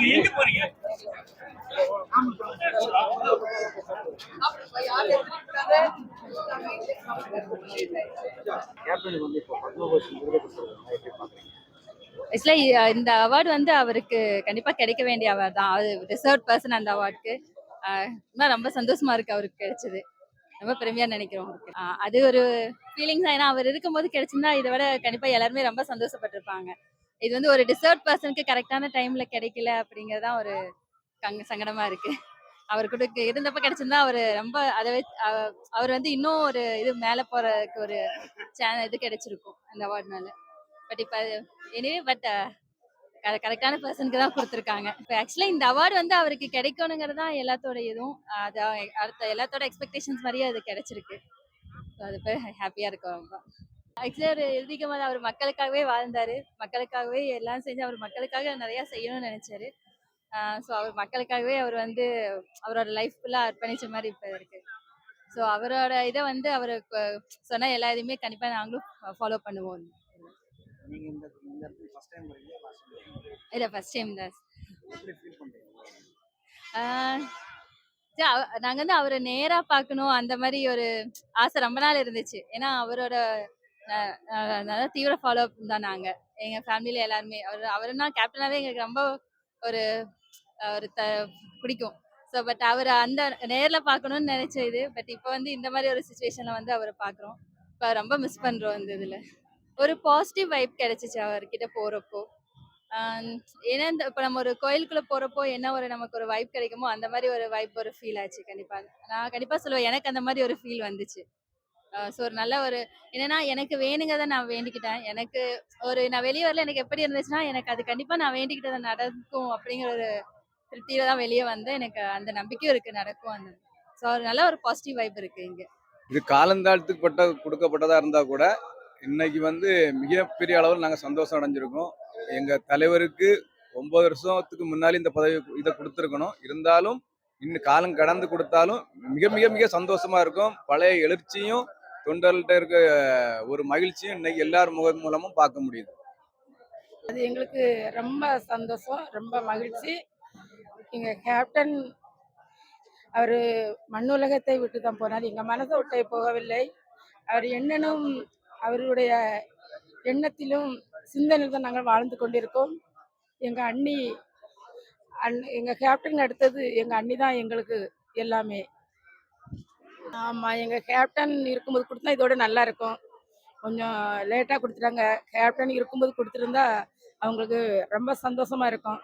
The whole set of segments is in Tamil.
ஆக்சுவலாக எங்க போறீங்க இந்த அவார்டு வந்து அவருக்கு கண்டிப்பா கிடைக்க வேண்டிய அவார்டு தான். அது ரிசர்வ் பர்சன் அந்த அவார்டுக்கு இன்னும் ரொம்ப சந்தோஷமா இருக்கு அவருக்கு கிடைச்சது. ரொம்ப பெருமையா நினைக்கிறோம் அவருக்கு. அது ஒரு ஃபீலிங்ஸ் தான். ஏன்னா அவர் இருக்கும்போது கிடைச்சிருந்தா இதை விட கண்டிப்பா எல்லாருமே ரொம்ப சந்தோஷப்பட்டிருப்பாங்க. இது வந்து ஒரு டிசர்வ் பர்சனுக்கு கரெக்டான டைம்ல கிடைக்கல அப்படிங்கறது தான் ஒரு கங்க சங்கடமா இருக்கு. அவர் கூட இருந்தப்ப கிடைச்சிருந்தா அவர் ரொம்ப அதை வச்சு அவர் வந்து இன்னும் ஒரு இது மேல போறதுக்கு ஒரு சேனல் இது கிடைச்சிருக்கும் அந்த அவார்ட்னால பட் இப்போ எனிவே பட் கரெக்டான பர்சனுக்கு தான் கொடுத்துருக்காங்க. இப்போ ஆக்சுவலாக இந்த அவார்டு வந்து அவருக்கு கிடைக்கணுங்கிறது தான் எல்லாத்தோட இதுவும். அது அடுத்த எல்லாத்தோட எக்ஸ்பெக்டேஷன்ஸ் மாதிரியே அது கிடைச்சிருக்கு. ஸோ அது போய் ஹாப்பியாக இருக்கும் ரொம்ப. ஆக்சுவலி அவர் எழுதிக்கும் போது அவர் மக்களுக்காகவே வாழ்ந்தாரு. மக்களுக்காகவே எல்லாம் செஞ்சு அவர் மக்களுக்காக நிறையா செய்யணும்னு நினைச்சாரு. ஸோ அவர் மக்களுக்காகவே அவர் வந்து அவரோட லைஃப் ஃபுல்லாக அர்ப்பணிச்ச மாதிரி இப்போ இருக்கு. ஸோ அவரோட இதை வந்து அவர் சொன்ன எல்லா இதையுமே கண்டிப்பாக நாங்களும் ஃபாலோ பண்ணுவோம். இல்லை ஃபர்ஸ்ட் டைம் தான். எப்படி ஃபீல் பண்றீங்க? ஆஹ் சரி, அவ- நாங்க வந்து அவரை நேரா பார்க்கணும் அந்த மாதிரி ஒரு ஆசை ரொம்ப நாள் இருந்துச்சு. ஏன்னா அவரோட நல்லா தீவிர ஃபாலோ அப் தான் நாங்க. எங்க ஃபேமிலியில எல்லாருமே அவர் அவருன்னா கேப்டனாவே எங்களுக்கு ரொம்ப ஒரு ஒரு த பிடிக்கும். ஸோ பட் அவர் அந்த நேர்ல பார்க்கணும்னு நினைச்ச இது பட் இப்போ வந்து இந்த மாதிரி ஒரு சுச்சுவேஷன்ல வந்து அவரை பார்க்குறோம். இப்போ ரொம்ப மிஸ் பண்றோம் அந்த இதுல. ஒரு பாசிட்டிவ் வைப் கிடைச்சிச்சு அவர்கிட்ட போறப்போ. ஏன்னா இந்த இப்போ நம்ம ஒரு கோயிலுக்குள்ளே போறப்போ என்ன ஒரு நமக்கு ஒரு வைப் கிடைக்குமோ அந்த மாதிரி ஒரு வைப் ஒரு ஃபீல் ஆச்சு கண்டிப்பாக நான் கண்டிப்பாக சொல்லுவேன் எனக்கு அந்த மாதிரி ஒரு ஃபீல் வந்துச்சு. ஸோ ஒரு நல்ல ஒரு என்னன்னா எனக்கு வேணுங்கிறத நான் வேண்டிக்கிட்டேன். எனக்கு ஒரு நான் வெளியே வரல எனக்கு எப்படி இருந்துச்சுன்னா எனக்கு அது கண்டிப்பா நான் வேண்டிக்கிட்டதை நடக்கும் அப்படிங்கிற ஒரு திருப்தியில தான் வெளியே வந்தேன். எனக்கு அந்த நம்பிக்கையும் இருக்கு நடக்கும் அந்த. ஸோ ஒரு நல்ல ஒரு பாசிட்டிவ் வைப் இருக்கு இங்க. இது காலந்தாழ்த்துக்கு பட்ட கொடுக்கப்பட்டதா இருந்தா கூட இன்னைக்கு வந்து மிகப்பெரிய அளவில் நாங்கள் சந்தோஷம் அடைஞ்சிருக்கோம். எங்க தலைவருக்கு ஒன்பது வருஷத்துக்கு முன்னாடி இந்த பதவி இதை கொடுத்துருக்கணும். இருந்தாலும் இன்னும் காலம் கடந்து கொடுத்தாலும் மிக மிக மிக சந்தோஷமா இருக்கும். பழைய எழுச்சியும் தொண்டர்கள்ட்ட இருக்க ஒரு மகிழ்ச்சியும் இன்னைக்கு எல்லார் முக மூலமும் பார்க்க முடியுது. அது எங்களுக்கு ரொம்ப சந்தோஷம் ரொம்ப மகிழ்ச்சி. எங்கள் கேப்டன் அவர் மண்ணுலகத்தை விட்டு தான் போனார். எங்கள் மனதை விட்டே போகவில்லை. அவர் என்னனும் அவருடைய எண்ணத்திலும் சிந்தனையில் தான் நாங்கள் வாழ்ந்து கொண்டிருக்கோம். எங்கள் அண்ணி அண் எங்கள் கேப்டன் அடுத்தது எங்கள் அண்ணி தான் எங்களுக்கு எல்லாமே. ஆமாம் எங்கள் கேப்டன் இருக்கும்போது கொடுத்தா இதோட நல்லா இருக்கும். கொஞ்சம் லேட்டாக கொடுத்துட்டாங்க. கேப்டன் இருக்கும்போது கொடுத்துருந்தா அவங்களுக்கு ரொம்ப சந்தோஷமா இருக்கும்.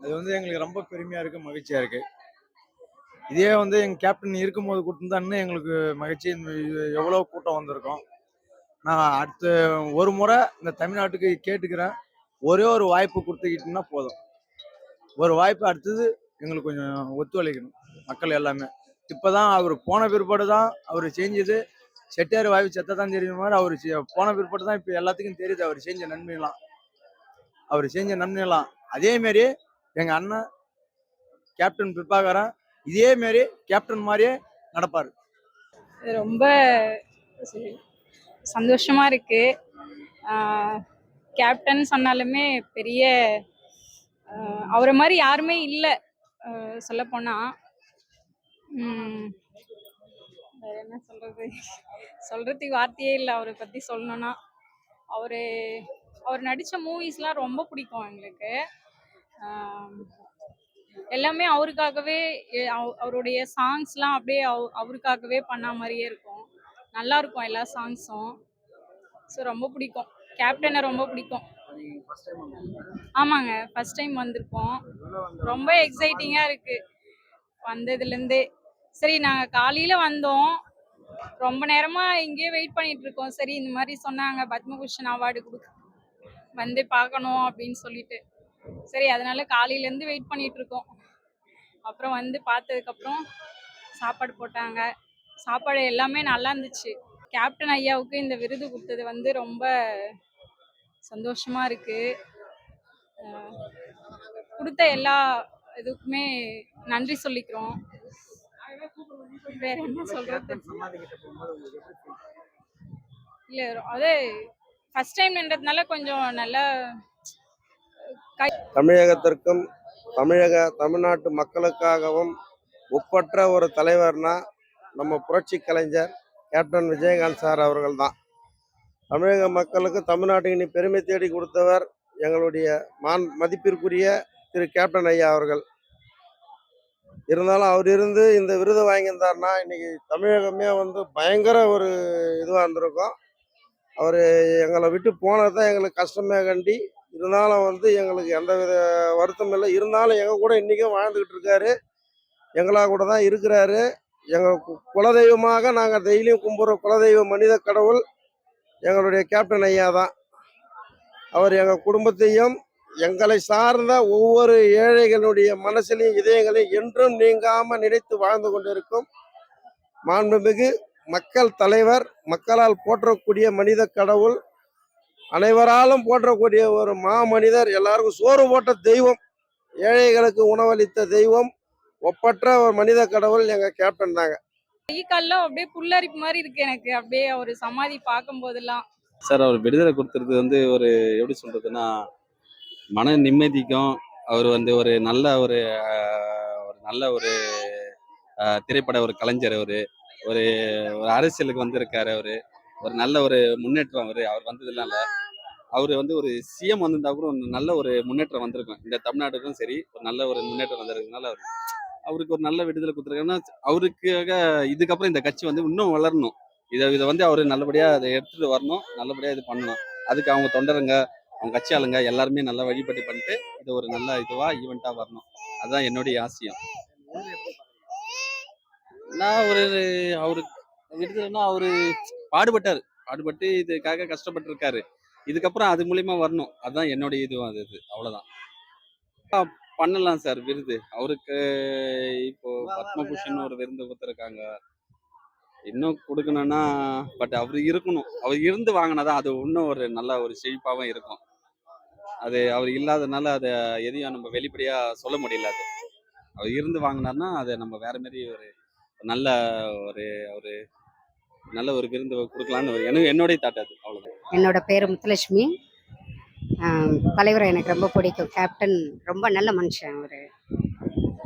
அது வந்து எங்களுக்கு ரொம்ப பெருமையாக இருக்குது மகிழ்ச்சியாக இருக்குது இதே வந்து எங்கள் கேப்டன் இருக்கும்போது கொடுத்துருந்தான்னு எங்களுக்கு மகிழ்ச்சி. இது கூட்டம் வந்திருக்கும். நான் அடுத்த ஒரு முறை இந்த தமிழ்நாட்டுக்கு கேட்டுக்கிறேன். ஒரே ஒரு வாய்ப்பு கொடுத்துக்கிட்டீங்கன்னா போதும். ஒரு வாய்ப்பு அடுத்தது எங்களுக்கு கொஞ்சம் ஒத்துழைக்கணும். மக்கள் எல்லாமே. இப்போதான் அவர் போன பிற்பாடு தான் அவர் செஞ்சது. செட்டியார் வாய்வு செத்த தான் தெரியுற மாதிரி அவர் போன பிற்பாடு தான் இப்போ எல்லாத்துக்கும் தெரியுது அவர் செஞ்ச நன்மையெல்லாம். அவர் செஞ்ச நன்மையெல்லாம். அதே மாரி அண்ணன் கேப்டன் பிற்பாகரன் இதே மாரி கேப்டன் மாதிரியே நடப்பார். இது ரொம்ப சந்தோஷமாக சந்தோஷமா இருக்கு. கேப்டன் சொன்னாலுமே பெரிய அவரை மாதிரி யாருமே இல்லை. சொல்லப்போனால் வேற என்ன சொல்றது? சொல்றதுக்கு வார்த்தையே இல்லை. அவரை பத்தி சொல்லணும்னா. அவரு அவர் நடித்த மூவிஸ்லாம் ரொம்ப பிடிக்கும் எங்களுக்கு. எல்லாமே அவருக்காகவே அவருடைய சாங்ஸ்லாம் அப்படியே அவ- அவருக்காகவே பண்ண மாதிரியே இருக்கும். நல்லா இருக்கும் எல்லா சாங்ஸும் ஸோ ரொம்ப பிடிக்கும். கேப்டனை ரொம்ப பிடிக்கும். ஆமாங்க. ஃபர்ஸ்ட் டைம் வந்திருக்கோம். ரொம்ப எக்ஸைட்டிங்காக இருக்குது வந்ததுலேருந்தே சரி நாங்கள் காலையில் வந்தோம். ரொம்ப நேரமாக இங்கேயே வெயிட் பண்ணிட்டு இருக்கோம். சரி இந்த மாதிரி சொன்னாங்க. பத்மபூஷன் அவார்டு கொடுக்க வந்து பார்க்கணும் அப்படின்னு சொல்லிட்டு. சரி அதனால காலையிலேருந்து வெயிட் பண்ணிட்டு இருக்கோம். அப்புறம் வந்து பார்த்ததுக்கப்புறம் சாப்பாடு போட்டாங்க. சாப்பாடு எல்லாமே நல்லா இருந்துச்சு. கேப்டன் ஐயாவுக்கு இந்த விருது கொடுத்தது வந்து ரொம்ப சந்தோஷமாக இருக்குது கொடுத்த எல்லா இதுக்குமே நன்றி சொல்லிக்கிறோம். வேற என்ன சொல்றது? இல்ல அதே ஃபர்ஸ்ட் டைம்ன்றதுனால கொஞ்சம் நல்லா தமிழகத்திற்கும் தமிழக தமிழ்நாட்டு மக்களுக்காகவும் ஒப்பற்ற ஒரு தலைவர்னா நம்ம புரட்சி கலைஞர் கேப்டன் விஜயகாந்த் சார் அவர்கள் தான் தமிழக மக்களுக்கு தமிழ்நாட்டுக்கு இனி பெருமை தேடி கொடுத்தவர் எங்களுடைய மான் மதிப்பிற்குரிய திரு கேப்டன் ஐயா அவர்கள். இருந்தாலும் அவர் இருந்து இந்த விருதை வாங்கியிருந்தாருன்னா இன்னைக்கு தமிழகமே வந்து பயங்கர ஒரு இதுவாக இருந்திருக்கும். அவர் எங்களை விட்டு போனது தான் எங்களுக்கு கஷ்டமே கண்டி இருந்தாலும் வந்து எங்களுக்கு எந்த வித வருத்தம் இல்லை. இருந்தாலும் எங்கள் கூட இன்றைக்கும் வாழ்ந்துக்கிட்டு இருக்காரு. எங்களா கூட தான் இருக்கிறாரு. எங்கள் குலதெய்வமாக நாங்கள் டெய்லியும் கும்பிட்ற குலதெய்வ மனித கடவுள் எங்களுடைய கேப்டன் ஐயா தான் அவர் எங்கள் குடும்பத்தையும் எங்களை சார்ந்த ஒவ்வொரு ஏழைகளுடைய மனசிலையும் இதயங்களையும் என்றும் நீங்காம நினைத்து வாழ்ந்து கொண்டிருக்கும் மாண்புமிகு மக்கள் தலைவர் மக்களால் போற்றக்கூடிய மனித கடவுள் அனைவராலும் போற்றக்கூடிய ஒரு மாமனிதர் எல்லாருக்கும் சோறு போட்ட தெய்வம் ஏழைகளுக்கு உணவளித்த தெய்வம் ஒப்பற்ற ஒரு மனித கடவுள் எங்க கேப்டன் தாங்க. கை கால்லாம் அப்படியே புல்லரிப்பு மாதிரி இருக்கு எனக்கு. அப்படியே ஒரு சமாதி பார்க்கும் போதெல்லாம் சார் அவர் விடுதலை கொடுத்துறது வந்து ஒரு எப்படி சொல்றதுன்னா மன நிம்மதிக்கும் அவர் வந்து ஒரு நல்ல ஒரு ஒரு நல்ல ஒரு திரைப்பட ஒரு கலைஞர் அவர். ஒரு ஒரு அரசியலுக்கு வந்திருக்காரு அவரு. ஒரு நல்ல ஒரு முன்னேற்றம் அவர் அவர் வந்ததுனால. அவர் வந்து ஒரு சிஎம் வந்திருந்தா கூட நல்ல ஒரு முன்னேற்றம் வந்திருக்கும். இந்த தமிழ்நாட்டுக்கும் சரி ஒரு நல்ல ஒரு முன்னேற்றம் வந்திருக்கனால அவர். அவருக்கு ஒரு நல்ல விடுதலை கொடுத்துருக்காருன்னா அவருக்காக இதுக்கப்புறம் இந்த கட்சி வந்து இன்னும் வளரணும். இதை இதை வந்து அவர் நல்லபடியாக அதை எடுத்துட்டு வரணும் நல்லபடியாக இது பண்ணணும். அதுக்கு அவங்க தொண்டருங்க அவங்க கட்சி ஆளுங்க எல்லாருமே நல்லா வழிபட்டு பண்ணிட்டு இது ஒரு நல்ல இதுவா ஈவெண்ட்டா வரணும். அதுதான் என்னுடைய ஆசையம். நான் ஒரு அவரு விடுதலைன்னா அவரு பாடுபட்டாரு. பாடுபட்டு இதுக்காக கஷ்டப்பட்டிருக்காரு. இதுக்கப்புறம் அது மூலியமா வரணும். அதுதான் என்னுடைய இதுவும் அது இது. அவ்வளவுதான். பண்ணலாம் சார் விருது. அவருக்கு இப்போ பத்மபூஷன் ஒரு விருது கொடுத்துருக்காங்க. இன்னும் கொடுக்கணும்னா பட் அவர் இருக்கணும். அவர் இருந்து வாங்கினாதான் அது இன்னும் ஒரு நல்ல ஒரு செழிப்பாகவும் இருக்கும். அது அவர் இல்லாதனால அதை எதையும் நம்ம வெளிப்படையாக சொல்ல முடியல அது. அவர் இருந்து வாங்கினார்னா அதை நம்ம வேற மாதிரி ஒரு நல்ல ஒரு ஒரு நல்ல ஒரு விருந்து கொடுக்கலான்னு எனக்கு என்னுடைய தாட் அது அவ்வளோதான் என்னோட பேர் முத்துலட்சுமி. தலைவரை எனக்கு ரொம்ப பிடிக்கும். கேப்டன் ரொம்ப நல்ல மனுஷன் அவர்.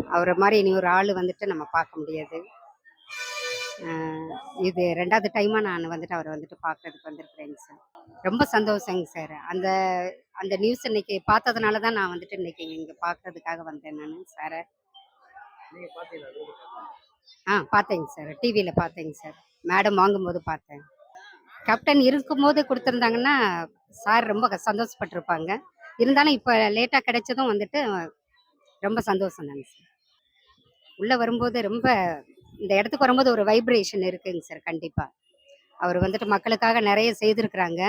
அவரை மாதிரி இனி ஒரு ஆள் வந்துட்டு நம்ம பார்க்க முடியாது. இது ரெண்டாவது டைமாக நான் வந்துட்டு அவரை வந்துட்டு பார்க்கறதுக்கு வந்திருக்கிறேங்க சார் ரொம்ப சந்தோஷங்க சார் அந்த அந்த நியூஸ் இன்னைக்கு பார்த்ததுனால தான் நான் வந்துட்டு இன்னைக்கு இங்கே பார்க்கறதுக்காக வந்தேன் நான் சாரை? ஆ பார்த்தேங்க சார் டிவியில் பார்த்தேங்க சார் மேடம் வாங்கும்போது பார்த்தேன். கேப்டன் இருக்கும்போது கொடுத்துருந்தாங்கன்னா சார் ரொம்ப சந்தோஷப்பட்டிருப்பாங்க. இருந்தாலும் இப்போ லேட்டாக கிடைச்சதும் வந்துட்டு ரொம்ப சந்தோஷம் தாங்க சார் உள்ளே வரும்போது ரொம்ப இந்த இடத்துக்கு வரும்போது ஒரு வைப்ரேஷன் இருக்குங்க சார் கண்டிப்பாக அவர் வந்துட்டு மக்களுக்காக நிறைய செய்திருக்கிறாங்க.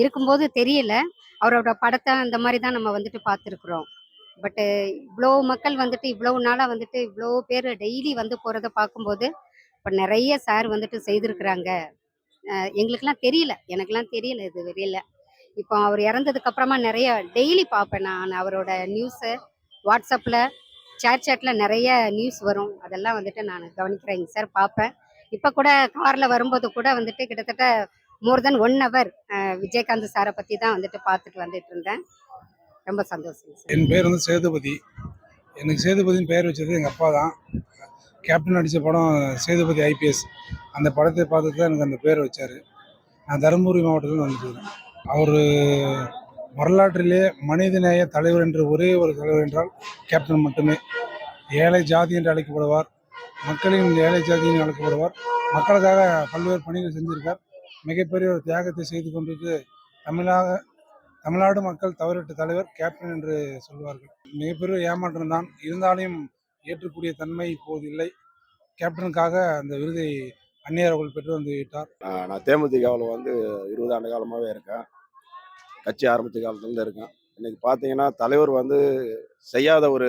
இருக்கும்போது தெரியல அவரோட படத்தை அந்த மாதிரி தான் நம்ம வந்துட்டு பார்த்துருக்குறோம். பட்டு இவ்வளோ மக்கள் வந்துட்டு இவ்வளோ நாளாக வந்துட்டு இவ்வளோ பேர் டெய்லி வந்து போகிறத பார்க்கும்போது இப்போ நிறைய சார் வந்துட்டு செய்திருக்கிறாங்க. எங்களுக்கெல்லாம் தெரியல. எனக்கெல்லாம் தெரியல இது வெளியில. இப்போ அவர் இறந்ததுக்கு அப்புறமா நிறைய டெய்லி பார்ப்பேன் நான் அவரோட நியூஸை வாட்ஸ்அப்பில் சேட் சேட்டில் நிறைய நியூஸ் வரும். அதெல்லாம் வந்துட்டு நான் கவனிக்கிறேங்க சார் பார்ப்பேன். இப்போ கூட காரில் வரும்போது கூட வந்துட்டு கிட்டத்தட்ட more then one hour Vijayakanth சாரை பற்றி தான் வந்துட்டு பார்த்துட்டு வந்துட்டு இருந்தேன். ரொம்ப சந்தோஷம் சார் என் பேர் வந்து சேதுபதி. எனக்கு சேதுபதினு பெயர் வச்சது எங்கள் அப்பா தான். கேப்டன் நடித்த படம் சேதுபதி ஐபிஎஸ் அந்த படத்தை பார்த்துட்டு தான் எனக்கு அந்த பேர் வச்சார். நான் தருமபுரி மாவட்டத்தில் வந்துருக்கிறேன் அவர் வரலாற்றிலே மனிதநேய தலைவர் என்று ஒரே ஒரு தலைவர் என்றால் கேப்டன் மட்டுமே. ஏழை ஜாதி என்று அழைக்கப்படுவார். மக்களின் ஏழை ஜாதி என்று அழைக்கப்படுவார். மக்களுக்காக பல்வேறு பணிகள் செஞ்சிருக்கார். மிகப்பெரிய ஒரு தியாகத்தை செய்து கொண்டிருக்கு தமிழாக தமிழ்நாடு மக்கள் தவறிட்ட தலைவர் கேப்டன் என்று சொல்வார்கள். மிகப்பெரிய ஏமாற்றம் தான். இருந்தாலும் ஏற்றக்கூடிய தன்மை இப்போது இல்லை. கேப்டனுக்காக அந்த விருதை அந்நியர் அவர்கள் பெற்று வந்து விட்டார். நான் தேமுதிகாவில் வந்து இருபது ஆண்டு காலமாகவே இருக்கேன். கட்சி ஆரம்பித்த காலத்துலேருந்து இருக்கேன். இன்னைக்கு பார்த்தீங்கன்னா தலைவர் வந்து செய்யாத ஒரு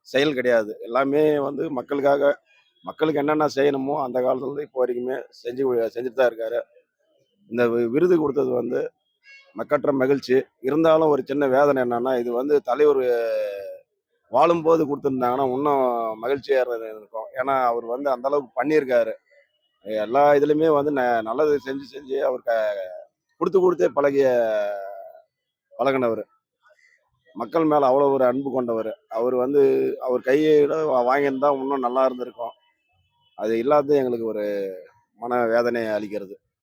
செயல் கிடையாது. எல்லாமே வந்து மக்களுக்காக மக்களுக்கு என்னென்ன செய்யணுமோ அந்த காலத்துலேருந்து இப்போ வரைக்குமே செஞ்சு செஞ்சுட்டு தான் இருக்காரு. இந்த வி- விருது கொடுத்தது வந்து மக்கற்ற மகிழ்ச்சி. இருந்தாலும் ஒரு சின்ன வேதனை என்னன்னா இது வந்து தலைவர் வாழும்போது கொடுத்துருந்தாங்கன்னா இன்னும் மகிழ்ச்சியாக இருந்தது இருக்கும். ஏன்னா அவர் வந்து அந்த அளவுக்கு பண்ணியிருக்காரு. எல்லா இதுலேயுமே வந்து ந- நல்லது செஞ்சு செஞ்சு அவர் க கொடுத்து கொடுத்தே பழகிய பழகினவர். மக்கள் மேலே அவ்வளோ ஒரு அன்பு கொண்டவர். அவர் வந்து அவர் கையோட வாங்கியிருந்தா இன்னும் நல்லா இருந்திருக்கும். அது இல்லாதது எங்களுக்கு ஒரு மன வேதனையை அளிக்கிறது.